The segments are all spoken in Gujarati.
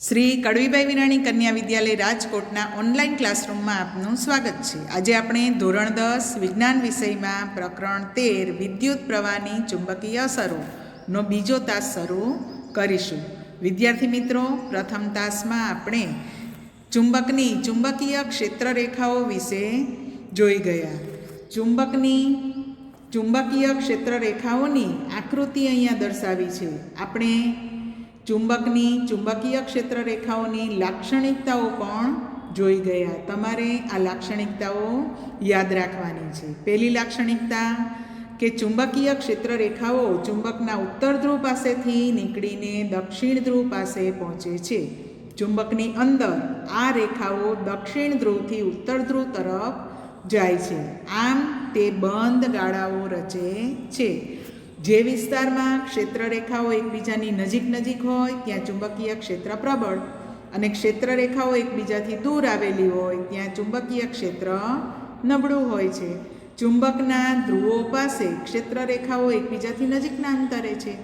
શ્રી કડવીભાઈ વિરાણી કન્યા વિદ્યાલય રાજકોટના ઓનલાઈન ક્લાસરૂમમાં આપનું સ્વાગત છે. આજે આપણે ધોરણ દસ, વિજ્ઞાન વિષયમાં પ્રકરણ તેર, વિદ્યુત પ્રવાહની ચુંબકીય અસરોનો બીજો તાસ શરૂ કરીશું. વિદ્યાર્થી મિત્રો, પ્રથમ તાસમાં આપણે ચુંબકની ચુંબકીય ક્ષેત્રરેખાઓ વિશે જોઈ ગયા. ચુંબકની ચુંબકીય ક્ષેત્રરેખાઓની આકૃતિ અહીંયા દર્શાવી છે. આપણે ચુંબકની, ચુંબકીય ક્ષેત્ર રેખાઓની લાક્ષણિકતાઓ પણ જોઈ ગયા? તમારે આ લાક્ષણિકતાઓ યાદ રાખવાની છે. પહેલી લાક્ષણિકતા કે ચુંબકીય ક્ષેત્ર રેખાઓ ચુંબકના ઉત્તર ધ્રુવ પાસેથી નીકળીને દક્ષિણ ધ્રુવ પાસે પહોંચે છે. ચુંબકની અંદર આ રેખાઓ દક્ષિણ ધ્રુવથી ઉત્તર ધ્રુવ તરફ જાય છે. આમ તે બંધ ગાળાઓ રચે છે. જે વિસ્તારમાં ક્ષેત્રરેખાઓ એકબીજાની નજીક નજીક હોય, ત્યાં ચુંબકીય ક્ષેત્ર પ્રબળ અને ક્ષેત્રરેખાઓ એકબીજાથી દૂર આવેલી હોય, ત્યાં ચુંબકીય ક્ષેત્ર નબળું હોય છે. ચુંબકના ધ્રુવો પાસે ક્ષેત્રરેખાઓ એકબીજાથી નજીકના અંતરે છે.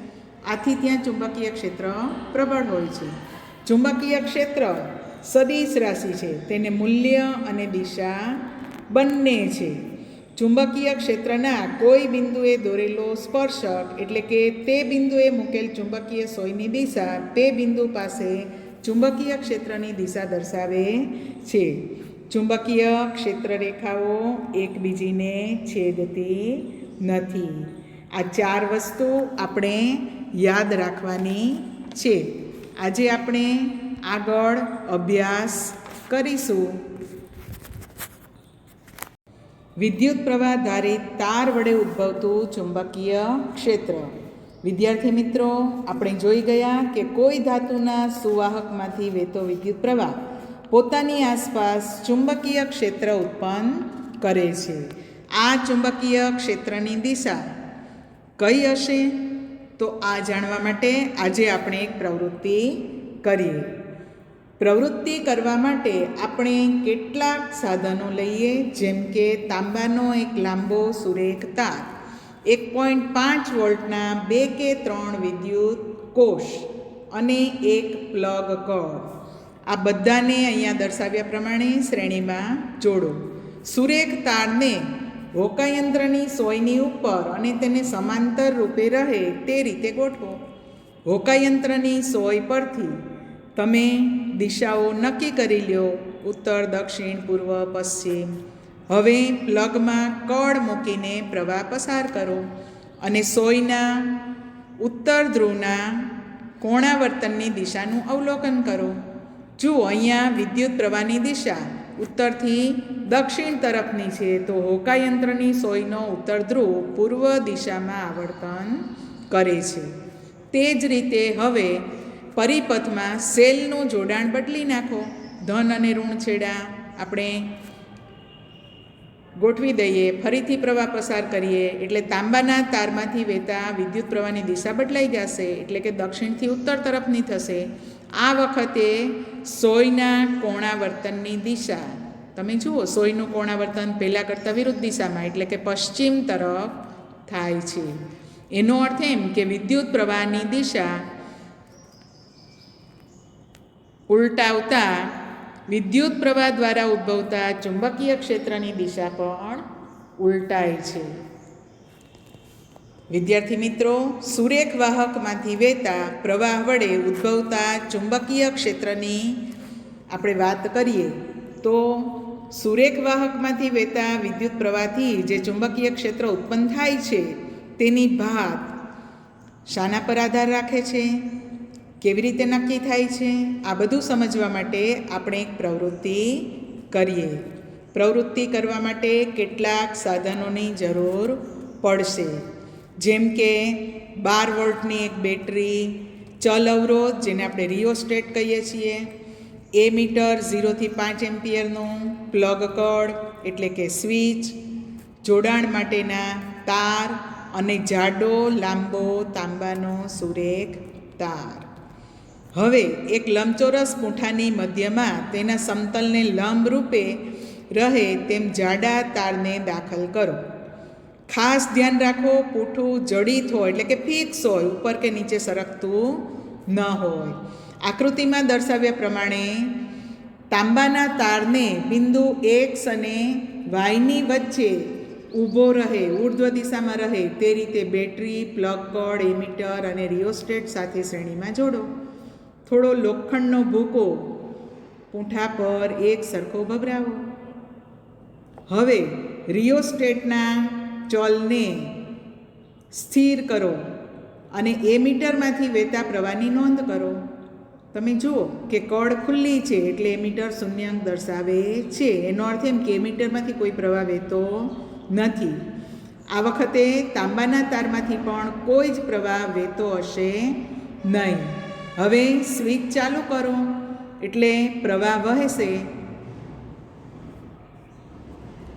આથી ત્યાં ચુંબકીય ક્ષેત્ર પ્રબળ હોય છે. ચુંબકીય ક્ષેત્ર સદીશ રાશિ છે. તેને મૂલ્ય અને દિશા બંને છે. ચુંબકીય ક્ષેત્રના કોઈ બિંદુએ દોરેલો સ્પર્શક એટલે કે તે બિંદુએ મૂકેલ ચુંબકીય સોયની દિશા તે બિંદુ પાસે ચુંબકીય ક્ષેત્રની દિશા દર્શાવે છે. ચુંબકીય ક્ષેત્ર રેખાઓ એકબીજીને છેદતી નથી. આ ચાર વસ્તુ આપણે યાદ રાખવાની છે. આજે આપણે આગળ અભ્યાસ કરીશું. વિદ્યુત પ્રવાહ ધારિત તાર વડે ઉદ્ભવતું ચુંબકીય ક્ષેત્ર. વિદ્યાર્થી મિત્રો, આપણે જોઈ ગયા કે કોઈ ધાતુના સુવાહકમાંથી વહેતો વિદ્યુત પ્રવાહ પોતાની આસપાસ ચુંબકીય ક્ષેત્ર ઉત્પન્ન કરે છે. આ ચુંબકીય ક્ષેત્રની દિશા કઈ હશે? તો આ જાણવા માટે આજે આપણે એક પ્રવૃત્તિ કરીએ. પ્રવૃત્તિ કરવા માટે આપણે કેટલાક સાધનો લઈએ, જેમ કે તાંબાનો એક લાંબો સુરેખ તાર, એક પોઈન્ટ પાંચ વોલ્ટના બે કે ત્રણ વિદ્યુત કોષ અને એક પ્લગ કોડ આ બધાને અહીંયા દર્શાવ્યા પ્રમાણે શ્રેણીમાં જોડો. સુરેખ તારને હોકાયંત્રની સોયની ઉપર અને તેને સમાંતર રૂપે રહે તે રીતે ગોઠવો. હોકાયંત્રની સોય પરથી તમે દિશાઓ નક્કી કરી લ્યો. ઉત્તર, દક્ષિણ, પૂર્વ, પશ્ચિમ. હવે પ્લગમાં કળ મૂકીને પ્રવાહ પસાર કરો અને સોયના, ઉત્તર ધ્રુવના કોણાવર્તનની દિશાનું અવલોકન કરો. જુઓ, અહીંયા વિદ્યુત પ્રવાહની દિશા ઉત્તરથી દક્ષિણ તરફની છે. તો હોકાયંત્રની સોયનો ઉત્તર ધ્રુવ પૂર્વ દિશામાં આવર્તન કરે છે. તે જ રીતે હવે પરિપથમાં સેલનું જોડાણ બદલી નાખો. ધન અને ઋણ છેડા આપણે ગોઠવી દઈએ, ફરીથી પ્રવાહ પસાર કરીએ. એટલે તાંબાના તારમાંથી વહેતા વિદ્યુત પ્રવાહની દિશા બદલાઈ જશે. એટલે કે દક્ષિણથી ઉત્તર તરફની થશે. આ વખતે સોયના કોણાવર્તનની દિશા. તમે જુઓ, સોયનું કોણાવર્તન પહેલાં કરતાં વિરુદ્ધ દિશામાં, એટલે કે પશ્ચિમ તરફ થાય છે. એનો અર્થ એમ કે વિદ્યુત પ્રવાહની દિશા ઉલટાવતા વિદ્યુત પ્રવાહ દ્વારા ઉદ્ભવતા ચુંબકીય ક્ષેત્રની દિશા પણ ઉલટાય છે. વિદ્યાર્થી મિત્રો સુરેખ વાહકમાંથી વહેતા પ્રવાહ વડે ઉદ્ભવતા ચુંબકીય ક્ષેત્રની આપણે વાત કરીએ, તો સુરેખ વાહકમાંથી વહેતા વિદ્યુત પ્રવાહથી જે ચુંબકીય ક્ષેત્ર ઉત્પન્ન થાય છે, તેની ભાત શાના પર આધાર રાખે છે. કેવી રીતે નક્કી થાય છે? આ બધું સમજવા માટે આપણે એક પ્રવૃત્તિ કરીએ. પ્રવૃત્તિ કરવા માટે કેટલાક સાધનોની જરૂર પડશે. જેમ કે બાર વોલ્ટની એક બેટરી, ચલ અવરોધ, જેને આપણે રિયોસ્ટેટ કહીએ છીએ, એ મીટર ઝીરોથી પાંચ એમ્પિયરનું પ્લગ કળ, એટલે કે સ્વિચ, જોડાણ માટેના તાર અને જાડો લાંબો તાંબાનો સુરેખ તાર. હવે એક લંબચોરસ પૂંઠાની મધ્યમાં તેના સમતલને લંબ રૂપે રહે તેમ જાડા તારને દાખલ કરો. ખાસ ધ્યાન રાખો, પૂઠું જડિત હોય એટલે કે ફિક્સ હોય, ઉપર કે નીચે સરકતું ન હોય. આકૃતિમાં દર્શાવ્યા પ્રમાણે તાંબાના તારને બિંદુ એક્સ અને વાયની વચ્ચે ઊભો રહે, ઉર્ધ્વ દિશામાં રહે, તે રીતે બેટરી, પ્લગ કોડ એમીટર અને રિયોસ્ટેટ સાથે શ્રેણીમાં જોડો. થોડો લોખંડનો ભૂકો પૂંઠા પર એક સરખો ભભરાવો. હવે રિયોસ્ટેટના ચોલને સ્થિર કરો અને એ મીટરમાંથી વહેતા પ્રવાહની નોંધ કરો. તમે જુઓ કે કળ ખુલ્લી છે એટલે એ મીટર શૂન્યાંક દર્શાવે છે. એનો અર્થ એમ કે મીટરમાંથી કોઈ પ્રવાહ વહેતો નથી. આ વખતે તાંબાના તારમાંથી પણ કોઈ જ પ્રવાહ વહેતો હશે નહીં. હવે સ્વિચ ચાલુ કરો. એટલે પ્રવાહ વહેશે.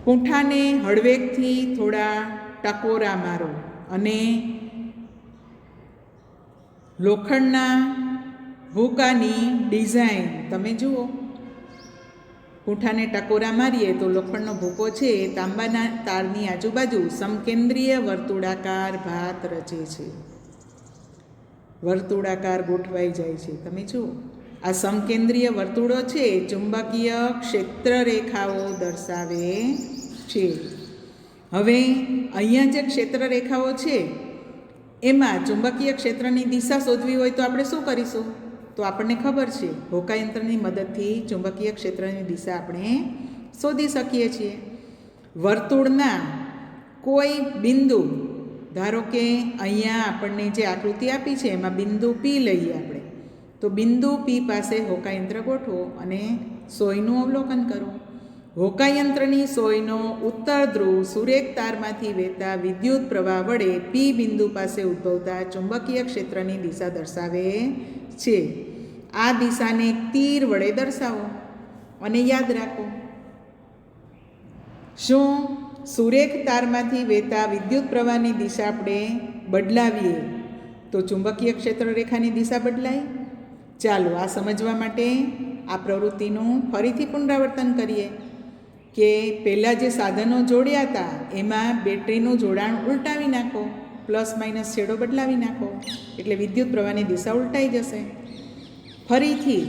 પૂંઠાને હળવેકથી થોડા ટકોરા મારો અને લોખંડના ભૂકાની ડિઝાઇન તમે જુઓ. પૂંઠાને ટકોરા મારીએ તો લોખંડનો ભૂકો છે, તાંબાના તારની આજુબાજુ સમકેન્દ્રીય વર્તુળાકાર ભાત રચે છે. વર્તુળાકાર ગોઠવાઈ જાય છે. તમે જુઓ, આ સમકેન્દ્રીય વર્તુળો છે ચુંબકીય ક્ષેત્ર રેખાઓ દર્શાવે છે. હવે, અહીંયા જે ક્ષેત્ર રેખાઓ છે, એમાં ચુંબકીય ક્ષેત્રની દિશા શોધવી હોય તો આપણે શું કરીશું? તો આપણને ખબર છે, હોકાયંત્રની મદદથી ચુંબકીય ક્ષેત્રની દિશા આપણે શોધી શકીએ છીએ. વર્તુળના કોઈ બિંદુ ધારો કે અહીંયા આપણને જે આકૃતિ આપી છે, એમાં બિંદુ પી લઈએ આપણે, તો બિંદુ પી પાસે હોકાયંત્ર ગોઠવો અને સોયનું અવલોકન કરો. હોકાયંત્રની સોયનો ઉત્તર ધ્રુવ સુરેખ તારમાંથી વહેતા વિદ્યુત પ્રવાહ વડે પી બિંદુ પાસે ઉદ્ભવતા ચુંબકીય ક્ષેત્રની દિશા દર્શાવે છે. આ દિશાને તીર વડે દર્શાવો અને યાદ રાખો. શું? સુરેખ તારમાંથી વહેતા વિદ્યુત પ્રવાહની દિશા આપણે બદલાવીએ. તો ચુંબકીય ક્ષેત્ર રેખાની દિશા બદલાય. ચાલો આ સમજવા માટે આ પ્રવૃત્તિનું ફરીથી પુનરાવર્તન કરીએ કે પહેલાં જે સાધનો જોડ્યા હતા, એમાં બેટરીનું જોડાણ ઉલટાવી નાખો, પ્લસ માઇનસ છેડો બદલાવી નાખો, એટલે વિદ્યુત પ્રવાહની દિશા ઉલટાઈ જશે. ફરીથી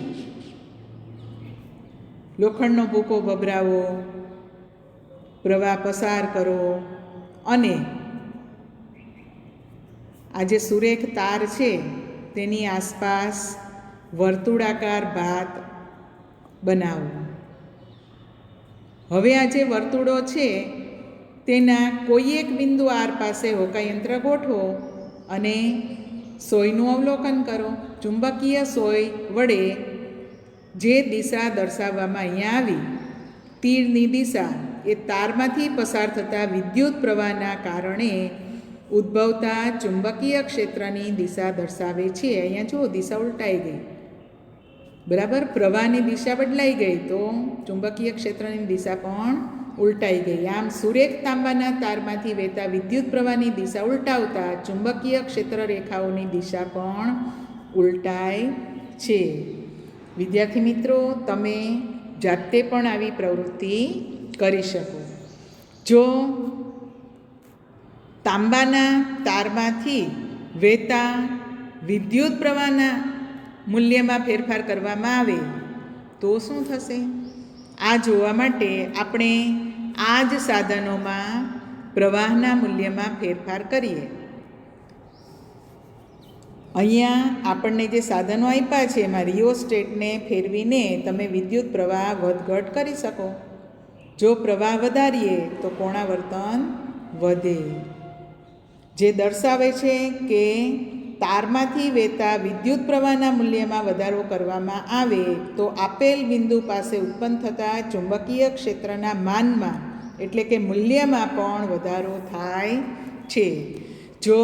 લોખંડનો ભૂકો ભભરાવો પ્રવાહ પસાર કરો અને આ જે સુરેખ તાર છે, તેની આસપાસ વર્તુળાકાર ભાત બનાવો. હવે આ જે વર્તુળો છે, તેના કોઈ એક બિંદુ આર પાસે હોકાયંત્ર ગોઠવો અને સોયનું અવલોકન કરો. ચુંબકીય સોય વડે જે દિશા દર્શાવવામાં અહીંયા આવી, તીરની દિશા એ તારમાંથી પસાર થતા વિદ્યુત પ્રવાહના કારણે ઉદ્ભવતા ચુંબકીય ક્ષેત્રની દિશા દર્શાવે છે. અહીંયા જુઓ, દિશા ઉલટાઈ ગઈ. બરાબર? પ્રવાહની દિશા બદલાઈ ગઈ તો ચુંબકીય ક્ષેત્રની દિશા પણ ઉલટાઈ ગઈ. આમ સુરેખ તાંબાના તારમાંથી વહેતા વિદ્યુત પ્રવાહની દિશા ઉલટાવતા ચુંબકીય ક્ષેત્ર રેખાઓની દિશા પણ ઉલટાય છે. વિદ્યાર્થી મિત્રો, તમે જાતે પણ આવી પ્રવૃત્તિ કરી શકો. જો તાંબાના તારમાંથી વહેતા વિદ્યુત પ્રવાહના મૂલ્યમાં ફેરફાર કરવામાં આવે, તો શું થશે? આ જોવા માટે આપણે આ જ સાધનોમાં પ્રવાહના મૂલ્યમાં ફેરફાર કરીએ. અહીંયા આપણને જે સાધનો આપ્યા છે, એમાં રિયોસ્ટેટને ફેરવીને તમે વિદ્યુત પ્રવાહ વધઘટ કરી શકો. જો પ્રવાહ વધારીએ તો કોણાવર્તન વધે. જે દર્શાવે છે કે તારમાંથી વહેતા વિદ્યુત પ્રવાહના મૂલ્યમાં વધારો કરવામાં આવે, તો આપેલ બિંદુ પાસે ઉત્પન્ન થતા ચુંબકીય ક્ષેત્રના માનમાં, એટલે કે મૂલ્યમાં પણ વધારો થાય છે. જો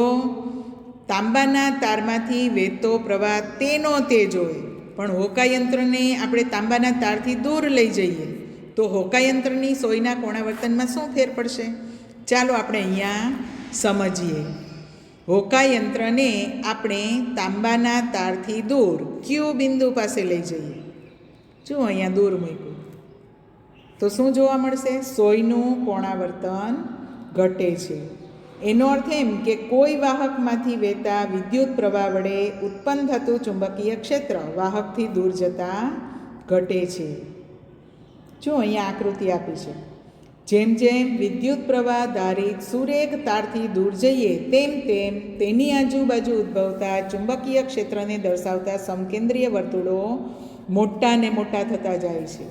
તાંબાના તારમાંથી વહેતો પ્રવાહ તેનો તે જોઈએ પણ હોકાયંત્રને આપણે તાંબાના તારથી દૂર લઈ જઈએ તો હોકાયંત્રની સોયના કોણાવર્તનમાં શું ફેર પડશે? ચાલો આપણે અહીંયા સમજીએ. હોકાયંત્રને આપણે તાંબાના તારથી દૂર ક્યુ બિંદુ પાસે લઈ જઈએ. જો અહીંયા દૂર મૂક્યું. તો શું જોવા મળશે? સોયનું કોણાવર્તન ઘટે છે. એનો અર્થ એમ કે કોઈ વાહકમાંથી વહેતા વિદ્યુત પ્રવાહ વડે ઉત્પન્ન થતું ચુંબકીય ક્ષેત્ર વાહકથી દૂર જતાં ઘટે છે. જો અહીંયા આકૃતિ આપી છે. જેમ જેમ વિદ્યુત પ્રવાહ ધારિત સુરેખ તારથી દૂર જઈએ, તેમ તેમ તેની આજુબાજુ ઉદ્ભવતા ચુંબકીય ક્ષેત્રને દર્શાવતા સમકેન્દ્રીય વર્તુળો મોટા ને મોટા થતા જાય છે.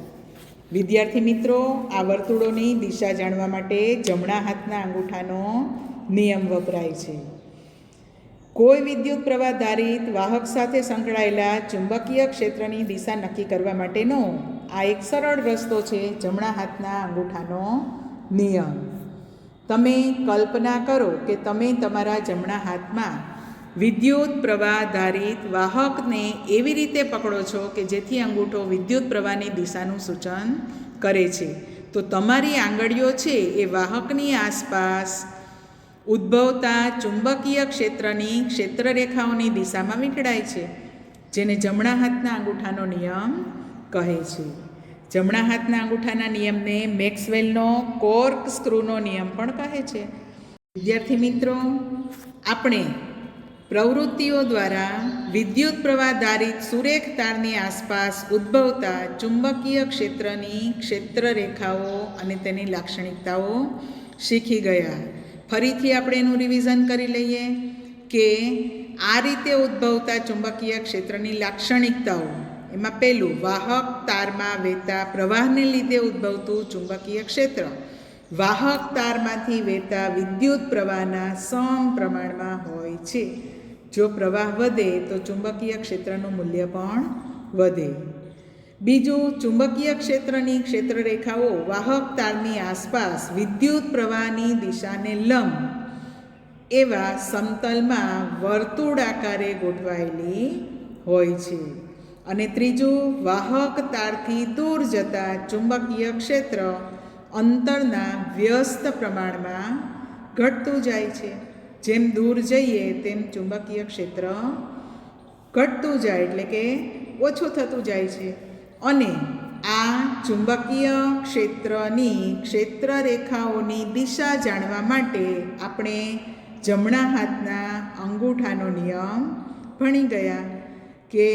વિદ્યાર્થી મિત્રો, આ વર્તુળોની દિશા જાણવા માટે જમણા હાથના અંગૂઠાનો નિયમ વપરાય છે. કોઈ વિદ્યુત પ્રવાહ ધારિત વાહક સાથે સંકળાયેલા ચુંબકીય ક્ષેત્રની દિશા નક્કી કરવા માટેનો આ એક સરળ રસ્તો છે જમણા હાથના અંગૂઠાનો નિયમ. તમે કલ્પના કરો કે તમે તમારા જમણા હાથમાં વિદ્યુત પ્રવાહ ધારિત વાહકને એવી રીતે પકડો છો કે જેથી અંગૂઠો વિદ્યુત પ્રવાહની દિશાનું સૂચન કરે છે. તો તમારી આંગળીઓ છે એ વાહકની આસપાસ ઉદ્ભવતા ચુંબકીય ક્ષેત્રની ક્ષેત્રરેખાઓની દિશામાં વીંટળાય છે, જેને જમણા હાથના અંગૂઠાનો નિયમ કહે છે. જમણા હાથના અંગૂઠાના નિયમને મેક્સવેલનો કોર્ક સ્ક્રૂનો નિયમ પણ કહે છે. વિદ્યાર્થી મિત્રો, આપણે પ્રવૃત્તિઓ દ્વારા વિદ્યુત પ્રવાહ ધારિત સુરેખ તારની આસપાસ ઉદ્ભવતા ચુંબકીય ક્ષેત્રની ક્ષેત્રરેખાઓ અને તેની લાક્ષણિકતાઓ શીખી ગયા. ફરીથી આપણે એનું રિવિઝન કરી લઈએ કે આ રીતે ઉદ્ભવતા ચુંબકીય ક્ષેત્રની લાક્ષણિકતાઓ. એમાં પહેલું વાહક તારમાં વહેતા પ્રવાહને લીધે ઉદ્ભવતું ચુંબકીય ક્ષેત્ર. વાહક તારમાંથી વહેતા વિદ્યુત પ્રવાહના સમ પ્રમાણમાં હોય છે. જો પ્રવાહ વધે તો ચુંબકીય ક્ષેત્રનું મૂલ્ય પણ વધે. બીજું, ચુંબકીય ક્ષેત્રની ક્ષેત્રરેખાઓ વાહક તારની આસપાસ વિદ્યુત પ્રવાહની દિશાને લંબ એવા સમતલમાં વર્તુળ આકારે ગોઠવાયેલી હોય છે. અને ત્રીજું વાહક તારથી દૂર જતા ચુંબકીય ક્ષેત્ર અંતરના વ્યસ્ત પ્રમાણમાં ઘટતું જાય છે. જેમ દૂર જઈએ, તેમ ચુંબકીય ક્ષેત્ર ઘટતું જાય, એટલે કે ઓછું થતું જાય છે. અને આ ચુંબકીય ક્ષેત્રની ક્ષેત્ર રેખાઓની દિશા જાણવા માટે આપણે જમણા હાથના અંગૂઠાનો નિયમ ભણી ગયા કે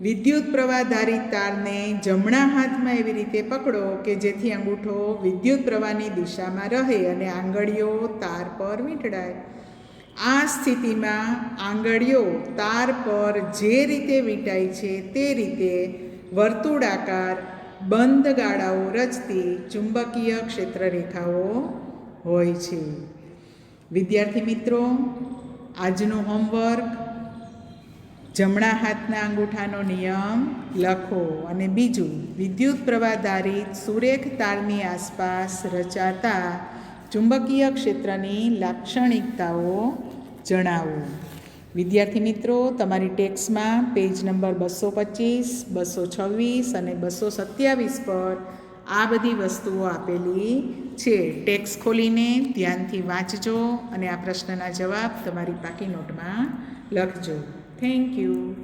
વિદ્યુત પ્રવાહધારી તારને જમણા હાથમાં એવી રીતે પકડો કે જેથી અંગૂઠો વિદ્યુત પ્રવાહની દિશામાં રહે અને આંગળીઓ તાર પર વીંટળાય આ સ્થિતિમાં આંગળીઓ તાર પર જે રીતે વીંટાય છે તે રીતે વર્તુળાકાર બંધ ગાળાઓ રચતી ચુંબકીય ક્ષેત્રરેખાઓ હોય છે. વિદ્યાર્થી મિત્રો, આજનું હોમવર્ક જમણા હાથના અંગૂઠાનો નિયમ લખો અને બીજું, વિદ્યુત પ્રવાહધારિત સુરેખ તારની આસપાસ રચાતા ચુંબકીય ક્ષેત્રની લાક્ષણિકતાઓ જણાવો. વિદ્યાર્થી મિત્રો, તમારી ટેક્સમાં પેજ નંબર બસો પચીસ, બસો છવ્વીસ અને બસો સત્યાવીસ પર આ બધી વસ્તુઓ આપેલી છે. ટેક્સ ખોલીને ધ્યાનથી વાંચજો અને આ પ્રશ્નના જવાબ તમારી પાકી નોટમાં લખજો. Thank you.